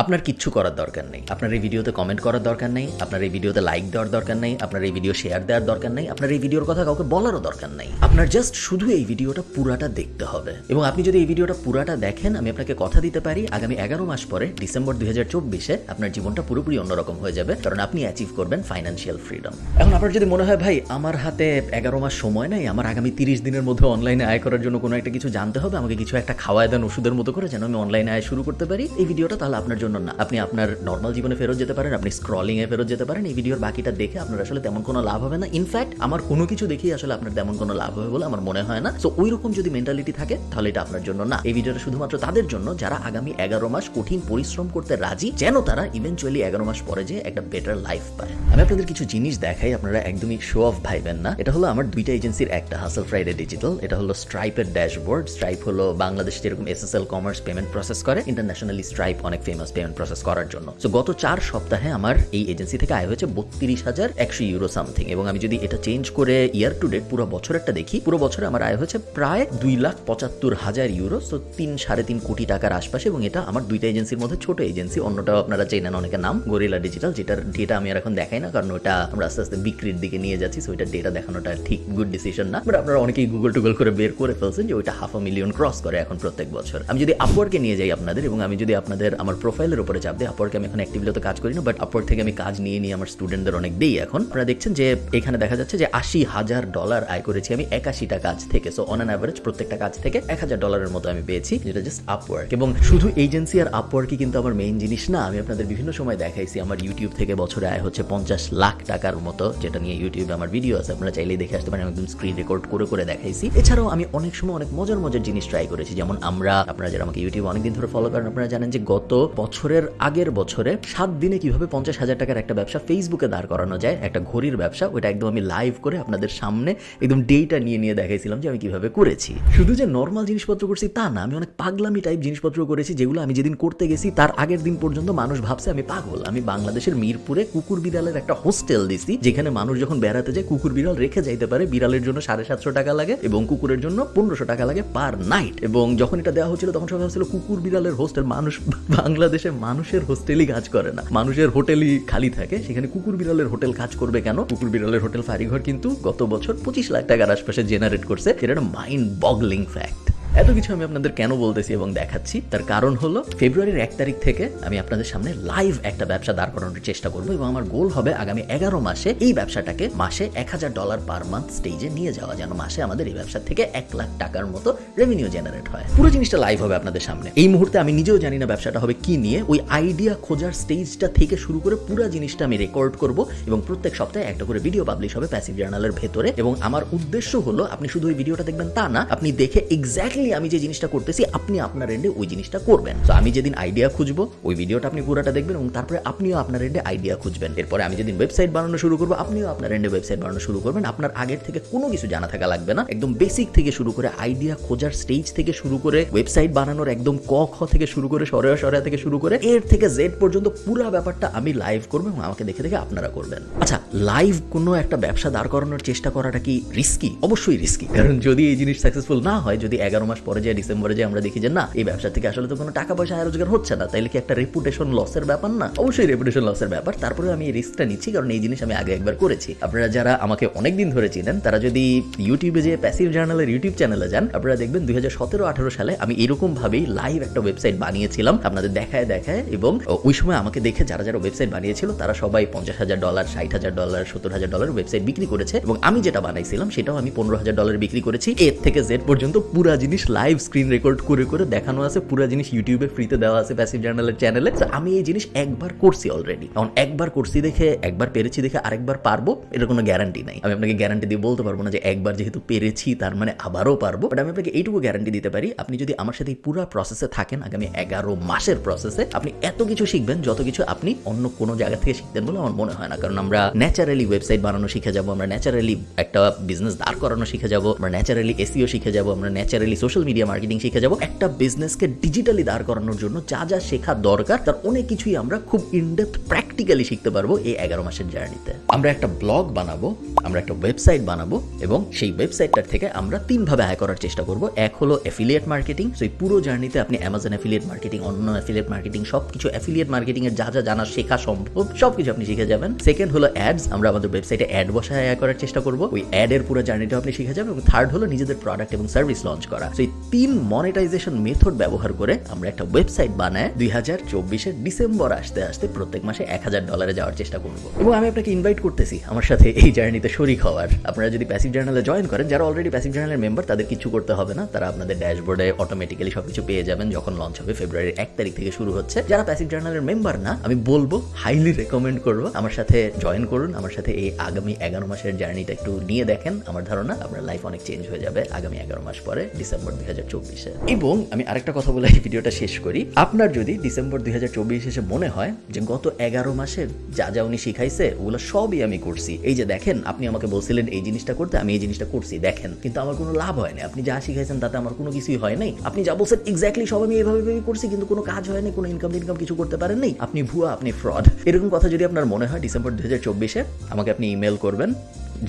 আপনার কিচ্ছু করার দরকার নেই। আপনার এই ভিডিওতে কমেন্ট করার দরকার নেই, আপনার এই ভিডিওতে লাইক দেওয়ার দরকার নেই, আপনার এই ভিডিও শেয়ার দেওয়ার দরকার নেই, আপনার এই ভিডিওর কথা কাউকে বলারও দরকার নেই। আপনার জাস্ট শুধু এই ভিডিওটা পুরাটা দেখতে হবে। এবং আপনি যদি এই ভিডিওটা পুরাটা দেখেন, আমি আপনাকে কথা দিতে পারি, আগামী এগারো মাস পরে, ডিসেম্বর দুই চব্বিশে, আপনার জীবনটা পুরোপুরি অন্যরকম হয়ে যাবে, কারণ আপনি অ্যাচিভ করবেন ফাইন্যান্সিয়াল ফ্রিডম এখন আপনার যদি মনে হয়, ভাই, আমার হাতে এগারো মাস সময় নেই, আমার আগামী তিরিশ দিনের মধ্যে অনলাইনে আয় করার জন্য কোনো একটা কিছু জানতে হবে, আমাকে কিছু একটা খাওয়ায় দেন, ওষুধের মতো করে, যেন আমি অনলাইনে আয় শুরু করতে পারি, এই ভিডিওটা তাহলে আপনার জন্য না। আপনি আপনার নর্মাল জীবনে ফেরত যেতে পারেন, আপনি স্ক্রলিং এ ফেরত যেতে পারেন, এই ভিডিওর বাকিটা দেখে আপনার আসলে তেমন কোনো লাভ হবে না। ইনফ্যাক্ট আমার কোনো কিছু দেখেই আসলে আপনার তেমন কোনো লাভ হবে বলে আমার মনে হয় না। সো ওই রকম যদি মেন্টালিটি থাকে, তাহলে এটা আপনার জন্য না। এই ভিডিওটা শুধুমাত্র তাদের জন্য। যারা আগামী এগারো মাস কঠিন পরিশ্রম করতে রাজি, যেন তারা ইভেনচুয়ালি এগারো মাস পরে যে একটা বেটার লাইফ পায়। আমি আপনাদের কিছু জিনিস দেখাই, আপনারা একদমই শো অফ ভাইবেন না। এটা হলো আমার দুইটা এজেন্সির একটা হাসল ফ্রাইডে ডিজিটাল এটা হলো স্ট্রাইপের ড্যাশবোর্ড স্ট্রাইপ হলো বাংলাদেশ যেরকম S S L commerce payment process করে। ইন্টারন্যাশনালি স্ট্রাইপ অনেক ফেমাস পেমেন্ট প্রসেস করার জন্য। সো গত চার সপ্তাহে আমার এই এজেন্সি থেকে আয় হয়েছে বত্রিশ হাজার একশো ইউরো সামথিং এবং আমি যদি এটা চেঞ্জ করে ইয়ার টু ডেট পুরো বছরেরটা দেখি, পুরো বছরে আমার আয় হয়েছে প্রায় দুই লাখ পঁচাত্তর হাজার ইউরো সো তিন, সাড়ে তিন কোটি টাকার আশপাশে এবং এটা আমার দুইটা এজেন্সির মধ্যে ছোট এজেন্সি অন্যটাও আপনারা চেনেন অনেকের নাম গরিলা ডিজিটাল যেটার ডেটা আমি আর এখন দেখাই না, কারণ ওটা আমরা আস্তে আস্তে বিক্রির দিকে নিয়ে যাচ্ছি। সো ওইটার ডেটা দেখানোটা ঠিক গুড ডিসিশন না। বাট আপনারা অনেকেই গুগল টুগল করে বের করে ফেলছেন যে ওইটা হাফ মিলিয়ন ক্রস করে এখন প্রত্যেক বছর। আমি যদি আপওয়ার্কে নিয়ে যাই আপনাদের এবং আমি যদি আপনাদের, আমার প্রোফাইলের উপরে চাপ দিই আপওয়ার্কে আমি এখন অ্যাক্টিভলি তো কাজ করি না বাট আপওয়ার্ক থেকে আমি কাজ নিয়ে নিয়ে আমার স্টুডেন্টদের অনেক দেই এখন। আপনারা দেখছেন যে এখানে দেখা যাচ্ছে যে আশি হাজার ডলার আয় করেছি আমি একাশিটা কাজ থেকে। সো অন অ্যান অ্যাভারেজ প্রত্যেকটা কাজ থেকে এক হাজার ডলারের মতো আমি পেয়েছি, যেটা জাস্ট আপওয়ার্ক এবং শুধু এজেন্সি আর আপওয়ার্কই কিন্তু আমার মেইন জিনিস না, আমি আপনাদের বিভিন্ন সময় দেখাইছি, আমার ইউটিউব থেকে বছরে আয় হচ্ছে পঞ্চাশ লাখ টাকার মতো, যেটা নিয়ে ইউটিউবে আমার ভিডিও আছে, আপনারা চাইলেই দেখে আসতে পারেন একদম স্ক্রিন রেকর্ড করে করে দেখাইছি। এছাড়াও আমি অনেক সময় অনেক মজার মজার জিনিস ট্রাই করেছি, যেমন আমরা, আপনারা যারা আমাকে ইউটিউব অনেকদিন ধরে ফলো করেন, আপনারা জানেন যে গত বছরের আগের বছরে সাত দিনে কীভাবে পঞ্চাশ হাজার টাকার একটা ব্যবসা ফেসবুকে দাঁড় করানো যায়, একটা ঘড়ির ব্যবসা, ওইটা একদম আমি লাইভ করে আপনাদের সামনে একদম ডেটা নিয়ে নিয়ে দেখাইছিলাম যে আমি কীভাবে করেছি। শুধু যে নর্মাল জিনিসপত্র করছি তা না, আমি অনেক পাগলামি টাইপ জিনিসপত্র করেছি যেগুলো আমি যেদিন করতে গেছি, তার আগের দিন পর্যন্ত মানুষ ভাবছে আমি পাগল। আমি বাংলাদেশের মিরপুরে কুকুর বিড়ালের একটা হোস্টেল দিছি, যেখানে মানুষ যখন বেড়াতে যায়, কুকুর বিড়াল রেখে যাইতে পারে, বিড়ালের জন্য সাড়ে সাতশো টাকা লাগে এবং কুকুরের জন্য পনেরোশো টাকা লাগে পার নাইট এবং যখন এটা দেওয়া হচ্ছিল, তখন সবাই ভাবছিল কুকুর বিড়ালের হোস্টেল মানুষ বাংলাদেশে মানুষের হোস্টেলই কাজ করে না। মানুষের হোটেলই খালি থাকে। সেখানে কুকুর বিড়ালের হোটেল কাজ করবে কেন? কুকুর বিড়ালের হোটেল ফারিঘর কিন্তু গত বছর পঁচিশ লাখ টাকার আশপাশে জেনারেট করছে। এটা মাইন্ড বগলিং ফ্যাক্ট এত কিছু আমি আপনাদের কেন বলতেছি এবং দেখাচ্ছি? তার কারণ হলো, ফেব্রুয়ারির এক তারিখ থেকে আমি আপনাদের সামনে লাইভ একটা ব্যবসা দাঁড় করানোর চেষ্টা করব এবং আমার গোল হবে আগামী এগারো মাসে এই ব্যবসাটাকে মাসে এক হাজার ডলার পার মান্থ স্টেজে নিয়ে যাওয়া, যেন মাসে আমাদের এই ব্যবসা থেকে এক লাখ টাকার মতো রেভিনিউ জেনারেট হয়। পুরো জিনিসটা লাইভ হবে আপনাদের সামনে। এই মুহূর্তে আমি নিজেও জানি না ব্যবসাটা হবে কি নিয়ে। ওই আইডিয়া খোঁজার স্টেজটা থেকে শুরু করে পুরো জিনিসটা আমি রেকর্ড করব এবং প্রত্যেক সপ্তাহে একটা করে ভিডিও পাবলিশ হবে প্যাসিভ জার্নালের ভেতরে এবং আমার উদ্দেশ্য হলো, আপনি শুধু ওই ভিডিওটা দেখবেন তা না, আপনি দেখে এক্স্যাক্টলি আমি যে জিনিসটা করতেছি, আপনি আপনার এন্ডে ওই জিনিসটা করবেন। তো আমি যেদিন আইডিয়া খুঁজবো, ওই ভিডিওটা আপনি পুরোটা দেখবেন এবং তারপরে আপনিও আপনার এন্ডে আইডিয়া খুঁজবেন। এরপরে আমি যেদিন ওয়েবসাইট বানানো শুরু করব, আপনিও আপনার এন্ডে ওয়েবসাইট বানানো শুরু করবেন। আপনার আগের থেকে কোনো কিছু জানা থাকা লাগবে না। একদম বেসিক থেকে শুরু করে আইডিয়া খোঁজার স্টেজ থেকে শুরু করে ওয়েবসাইট বানানোর একদম ক, খ থেকে শুরু করে, সরেয়া সরেয়া থেকে শুরু করে, এর থেকে জেড পর্যন্ত পুরো ব্যাপারটা আমি লাইভ করব এবং আমাকে দেখে দেখে আপনারা করবেন। আচ্ছা লাইভ কোনো একটা ব্যবসা দাঁড় করানোর চেষ্টা করাটা কি রিস্কি অবশ্যই রিস্কি কারণ যদি এই জিনিস সাকসেসফুল না হয়, যদি এগারো মাস পরে যায় ডিসেম্বরে যে আমরা দেখি যে, না, এই ব্যবসা থেকে আসলে তো কোনো টাকা পয়সা আয় রোজগার হচ্ছে না, তাইলে কি একটা রেপুটেশন লসের ব্যাপার না? অবশ্যই রেপুটেশন লসের ব্যাপার। তারপরে আমি এই রিস্কটা নিচ্ছি, কারণ এই জিনিস আমি আগে একবার করেছি। আপনারা যারা আমাকে অনেক দিন ধরে চিনেন, তারা যদি ইউটিউবে যে প্যাসিভ জার্নালের ইউটিউব চ্যানেলে যান, আপনারা দেখবেন দুই হাজার সতেরো, আঠারো সালে আমি এরকম ভাবেই লাইভ একটা ওয়েবসাইট বানিয়েছিলাম, আপনাদের দেখায় দেখায় এবং ওই সময় আমাকে দেখে যারা যারা ওয়েবসাইট বানিয়েছিল, তারা সবাই পঞ্চাশ হাজার ডলার, ষাট হাজার ডলার, সত্তর হাজার ডলার ওয়েবসাইট বিক্রি করেছে এবং আমি যেটা বানাইছিলাম, সেটাও আমি পনেরো হাজার ডলার বিক্রি করেছি। এর থেকে জেড পর্যন্ত পুরা জিনিস লাইভ স্ক্রিন রেকর্ড করে করে দেখানো আছে, পুরা জিনিস ইউটিউবে ফ্রিতে দেওয়া আছে প্যাসিভ জার্নালের চ্যানেলে আমি এই জিনিস একবার করছি অলরেডি এখন একবার করছি দেখে, একবার পেরেছি দেখে আরেকবার পারব, এটার কোনো গ্যারান্টি নাই। আমি আপনাকে গ্যারান্টি দিয়ে বলতে পারব না যে একবার যেহেতু পেরেছি, তার মানে আবারও পারব। বাট আমি আপনাকে এইটুকু গ্যারান্টি দিতে পারি, আপনি যদি আমার সাথে পুরো প্রসেসে থাকেন, আগামী এগারো মাসের প্রসেসে আপনি এত কিছু শিখবেন, যত কিছু আপনি অন্য কোনো জায়গা থেকে শিখতেন বলে আমার মনে হয় না। কারণ আমরা ন্যাচারালি ওয়েবসাইট বানানো শিখে যাব, আমরা ন্যাচারালি একটা বিজনেস দাঁড় করানো শিখে যাব, আমরা ন্যাচারালি এসিও শিখে যাব, আমরা ন্যাচারালি সোশ্যাল মিডিয়া মার্কেটিং শিখে যাব। একটা বিজনেসকে ডিজিটালি দাঁড় করানোর জন্য যা যা শেখা দরকার, তার অনেক কিছুই আমরা খুব ইনডেপথ প্র্যাকটিক্যালি শিখতে পারব এই এগারো মাসের জার্নিতে আমরা একটা ব্লগ বানাবো আমরা একটা ওয়েবসাইট বানাবো এবং সেই ওয়েবসাইটটার থেকে আমরা তিনভাবে আয় করার চেষ্টা করব। এক হলো অ্যাফিলিয়েট মার্কেটিং সো এই পুরো জার্নিতে আপনি অ্যামাজন অ্যাফিলিয়েট মার্কেটিং অন্য অ্যাফিলিয়েট মার্কেটিং সব কিছু অ্যাফিলিয়েট মার্কেটিং এর যা যা জানা, শেখা সম্ভব সব কিছু আপনি শিখে যাবেন। সেকেন্ড হলো অ্যাডস আমরা আমাদের ওয়েবসাইটে অ্যাড বসায় আয় করার চেষ্টা করব। ওই অ্যাড এর পুরো জার্নিটা আপনি শিখে যাবেন এবং থার্ড হলো নিজেদের প্রোডাক্ট এবং সার্ভিস লঞ্চ করা। সো এই তিন মনিটাইজেশন মেথড ব্যবহার করে আমরা একটা ওয়েবসাইট বানায় দুই হাজার চব্বিশের ডিসেম্বর আসতে আসতে প্রত্যেক মাসে এক হাজার ডলারে যাওয়ার চেষ্টা করব। এবং আমি আপনাকে ইনভাইট করতেছি আমার সাথে এই জার্নিতে শরিক হওয়ার আপনারা যদি প্যাসিভ জার্নালে জয়েন করেন, যারা অলরেডি প্যাসিভ জার্নালের মেম্বার তাদের কিছু করতে হবে না। তারা আপনাদের ড্যাশবোর্ডে অটোমেটিক্যালি সবকিছু পেয়ে যাবেন যখন লঞ্চ হবে। ফেব্রুয়ারির এক তারিখ থেকে শুরু হচ্ছে। যারা প্যাসিভ জার্নালের মেম্বার না, আমি বলব হাইলি রেকমেন্ড করব। আমার সাথে জয়েন করুন। আমার সাথে এই আগামী এগারো মাসের জার্নিটা একটু নিয়ে দেখেন আমার ধারণা। আপনার লাইফ অনেক চেঞ্জ হয়ে যাবে আগামী এগারো মাস পরে ডিসেম্বর দুই হাজার চব্বিশে। এবং আমি আরেকটা কথা বলে এই ভিডিওটা শেষ করি। আপনার যদি ডিসেম্বর দুই হাজার চব্বিশ এসে মনে হয় যে গত এগারো মাসের যা যা উনি শিখাইছে, ওগুলো সবই আমি করছি। এই যে দেখেন আপনি আমাকে বলছিলেন এই জিনিসটা করতে, আমি এই জিনিসটা করছি, দেখেন। কিন্তু আমার কোনো লাভ হয় না। আপনি যা শিখাইছেন তাতে আমার কোনো কিছুই হয় নাই। আপনি যা বলছেন এক্স্যাক্টলি সব আমি এইভাবে ভেবে করছি, কিন্তু কোনো কাজ হয় নাই, কোনো ইনকাম ইনকাম কিছু করতে পারেন নাই। আপনি ভুয়া, আপনি ফ্রড এরকম কথা যদি আপনার মনে হয় ডিসেম্বর দু চব্বিশে আমাকে আপনি ইমেল করবেন।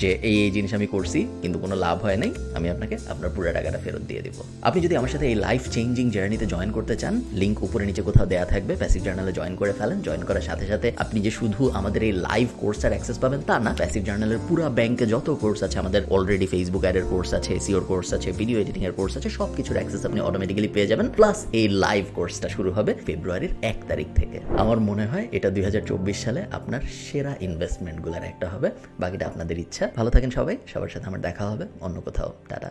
যে এই এই জিনিস আমি করছি, কিন্তু কোনো লাভ হয় নাই, আমি আপনাকে আপনার পুরো টাকাটা ফেরত দিয়ে দিব। আপনি যদি আমার সাথে এই লাইফ চেঞ্জিং জার্নিতে জয়েন করতে চান লিঙ্ক উপরে নিচে কোথাও দেওয়া থাকবে প্যাসিভ জার্নালে জয়েন করে ফেলেন। জয়েন করার সাথে সাথে আপনি যে শুধু আমাদের এই লাইভ কোর্সটার অ্যাক্সেস পাবেন, তা না প্যাসিভ জার্নালের পুরো ব্যাংকে যত কোর্স আছে, আমাদের অলরেডি ফেসবুক অ্যাডের কোর্স আছে সিওর কোর্স আছে ভিডিও এডিটিং এর কোর্স আছে সব কিছুর অ্যাক্সেস আপনি অটোমেটিক্যালি পেয়ে যাবেন। প্লাস এই লাইভ কোর্সটা শুরু হবে ফেব্রুয়ারির এক তারিখ থেকে। আমার মনে হয় এটা দুই হাজার চব্বিশ সালে আপনার সেরা ইনভেস্টমেন্টগুলোর একটা হবে, বাকিটা আপনাদের ইচ্ছা। ভালো থাকেন সবাই। সবার সাথে আমার দেখা হবে। অন্য কোথাও। টাটা।